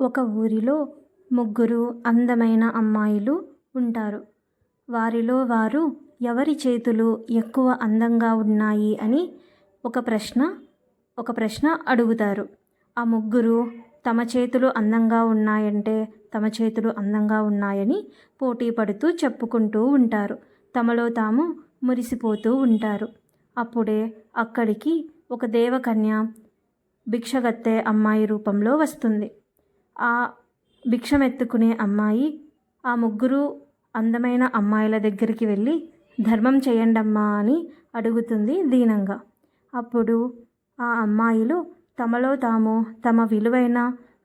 ఒక ఊరిలో ముగ్గురు అందమైన అమ్మాయిలు ఉంటారు. వారిలో వారు ఎవరి చేతులు ఎక్కువ అందంగా ఉన్నాయి అని ఒక ప్రశ్న ఒక ప్రశ్న అడుగుతారు. ఆ ముగ్గురు తమ చేతులు అందంగా ఉన్నాయంటే తమ చేతులు అందంగా ఉన్నాయని పోటీ పడుతూ చెప్పుకుంటూ ఉంటారు. తమలో తాము మురిసిపోతూ ఉంటారు. అప్పుడే అక్కడికి ఒక దేవకన్య భిక్షగత్తె అమ్మాయి రూపంలో వస్తుంది. ఆ భిక్షం ఎత్తుకునే అమ్మాయి ఆ ముగ్గురు అందమైన అమ్మాయిల దగ్గరికి వెళ్ళి ధర్మం చేయండమ్మా అని అడుగుతుంది దీనంగా. అప్పుడు ఆ అమ్మాయిలు తమలో తాము తమ విలువైన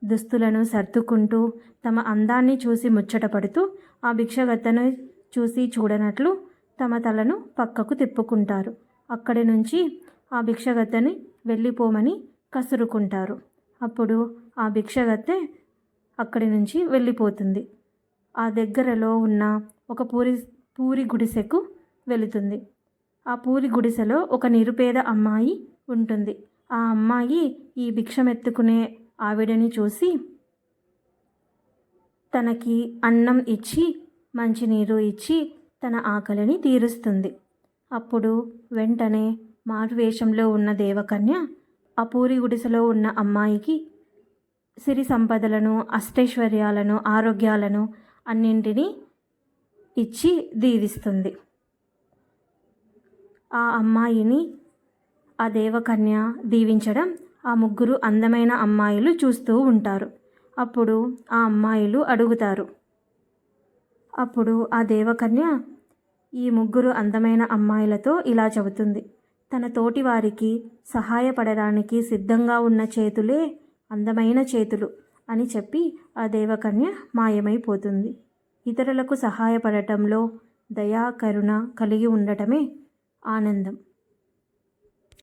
దుస్తులను సర్దుకుంటూ తమ అందాన్ని చూసి ముచ్చటపడుతూ ఆ భిక్షగత్తెను చూసి చూడనట్లు తమ తలను పక్కకు తిప్పుకుంటారు. అక్కడి నుంచి ఆ భిక్షగత్తెని వెళ్ళిపోమని కసురుకుంటారు. అప్పుడు ఆ భిక్షగత్తె అక్కడి నుంచి వెళ్ళిపోతుంది. ఆ దగ్గరలో ఉన్న ఒక పూరి పూరి గుడిసెకు వెళుతుంది. ఆ పూరి గుడిసెలో ఒక నిరుపేద అమ్మాయి ఉంటుంది. ఆ అమ్మాయి ఈ భిక్షమెత్తుకునే ఆవిడని చూసి తనకి అన్నం ఇచ్చి మంచినీరు ఇచ్చి తన ఆకలిని తీరుస్తుంది. అప్పుడు వెంటనే మారువేషంలో ఉన్న దేవకన్య ఆ పూరి గుడిసెలో ఉన్న అమ్మాయికి సిరి సంపదలను అష్టైశ్వర్యాలను ఆరోగ్యాలను అన్నింటినీ ఇచ్చి దీవిస్తుంది. ఆ అమ్మాయిని ఆ దేవకన్య దీవించడం ఆ ముగ్గురు అందమైన అమ్మాయిలు చూస్తూ ఉంటారు. అప్పుడు ఆ అమ్మాయిలు అడుగుతారు అప్పుడు ఆ దేవకన్య ఈ ముగ్గురు అందమైన అమ్మాయిలతో ఇలా చెబుతుంది. తన తోటి వారికి సహాయపడడానికి సిద్ధంగా ఉన్న చేతులే అందమైన చేతులు అని చెప్పి ఆ దేవకన్య మాయమైపోతుంది. ఇతరులకు సహాయపడటంలో దయా కరుణ కలిగి ఉండటమే ఆనందం.